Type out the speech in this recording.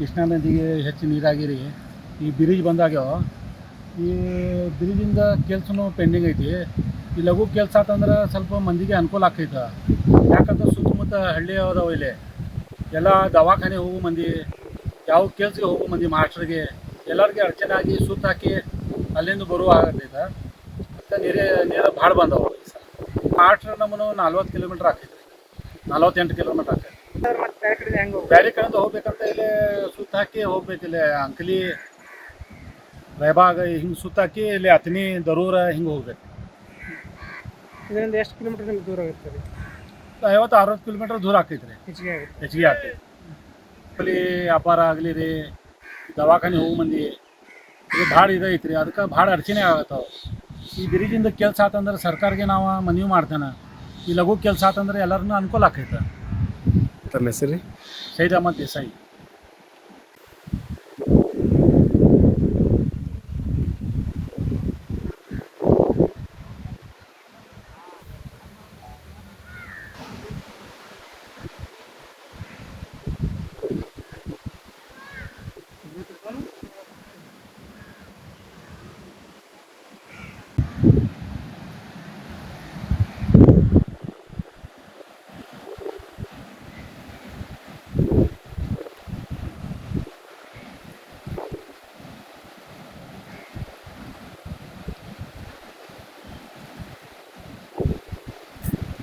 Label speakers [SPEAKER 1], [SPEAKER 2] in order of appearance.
[SPEAKER 1] ಕೃಷ್ಣಾ ನದಿಗೆ ಹೆಚ್ಚು ನೀರಾಗಿರಿ. ಈ ಬ್ರಿಜ್ ಬಂದಾಗ ಈ ಬ್ರಿಜಿಂದ ಕೆಲಸನೂ ಪೆಂಡಿಂಗ್ ಐತಿ. ಈ ಲಘು ಕೆಲಸ ಆತಂದ್ರೆ ಸ್ವಲ್ಪ ಮಂದಿಗೆ ಅನುಕೂಲ ಆಗ್ತೈತೆ ಯಾಕಂದ್ರೆ ಸುತ್ತಮುತ್ತ ಹಳ್ಳಿ ಅದಾವ ಇಲ್ಲಿ. ಎಲ್ಲ ದವಾಖಾನೆ ಹೋಗು ಮಂದಿ, ಯಾವ ಕೆಲ್ಸಕ್ಕೆ ಹೋಗು ಮಂದಿ ಮಾಸ್ಟ್ರಿಗೆ ಎಲ್ಲರಿಗೆ ಅಡಚಣೆ ಆಗಿ ಸುತ್ತ ಹಾಕಿ ಅಲ್ಲಿಂದ ಬರುವ ಆಗತ್ತೈತೆ ಮತ್ತು ನೀರೇ, ನೀರು ಭಾಳ ಬಂದವು. ಮಾಸ್ಟ್ರ್ ನಮ್ಮನ್ನು ನಲ್ವತ್ತು ಕಿಲೋಮೀಟ್ರ್ ಆಗ್ತೈತೆ ನಲ್ವತ್ತೆಂಟು ಕಿಲೋಮೀಟ್ರ್
[SPEAKER 2] ಕಡೆ ಹೆಂಗ್
[SPEAKER 1] ಬೇರೆ ಕಡೆಯಿಂದ ಹೋಗ್ಬೇಕಂತ ಇಲ್ಲಿ ಸುತ್ತ ಹಾಕಿ ಹೋಗ್ಬೇಕು ಇಲ್ಲಿ ಅಂಕಲಿ ರೈಬಾಗ ಹಿಂಗೆ ಸುತ್ತ ಹಾಕಿ ಇಲ್ಲಿ ಅತನಿ ದರೂರ ಹಿಂಗೆ ಹೋಗ್ಬೇಕು.
[SPEAKER 2] ಇದರಿಂದ ಎಷ್ಟು ಕಿಲೋಮೀಟರ್ ನಿಮ್ಗೆ ದೂರ ಆಗುತ್ತೆ ರೀ
[SPEAKER 1] ಐವತ್ತು ಅರವತ್ತು ಕಿಲೋಮೀಟರ್ ದೂರ ಆಗ್ತೈತೆ ರೀ.
[SPEAKER 2] ಹೆಚ್ಚಿಗೆ ಆಗುತ್ತೆ.
[SPEAKER 1] ಹೆಚ್ಚಿಗೆ ಆಗ್ತೈತೆ. ಅಲ್ಲಿ ವ್ಯಾಪಾರ ಆಗಲಿ ರೀ ದವಾಖಾನೆ ಹೋಗೋ ಮಂದಿ ಇದು ಭಾಳ ಇದೈತೆ ರೀ ಅದಕ್ಕೆ ಭಾಳ ಅಡಚಣೆ ಆಗತ್ತಾವ ಈ ಬಿರಿಜಿಂದ ಕೆಲಸ ಆತಂದ್ರೆ ಸರ್ಕಾರಿಗೆ ನಾವು ಮನವಿ ಮಾಡ್ತೇನೆ. ಈ ಲಘು ಕೆಲಸ ಆತಂದ್ರೆ ಎಲ್ಲರನ್ನೂ ಅನುಕೂಲ ಆಕೈತೆ.
[SPEAKER 3] ತಮ್ಮ ಹೆಸರು ರೀ?
[SPEAKER 1] ಸೈದ್ ಅಹಮದ್ ದೇಸಾಯಿ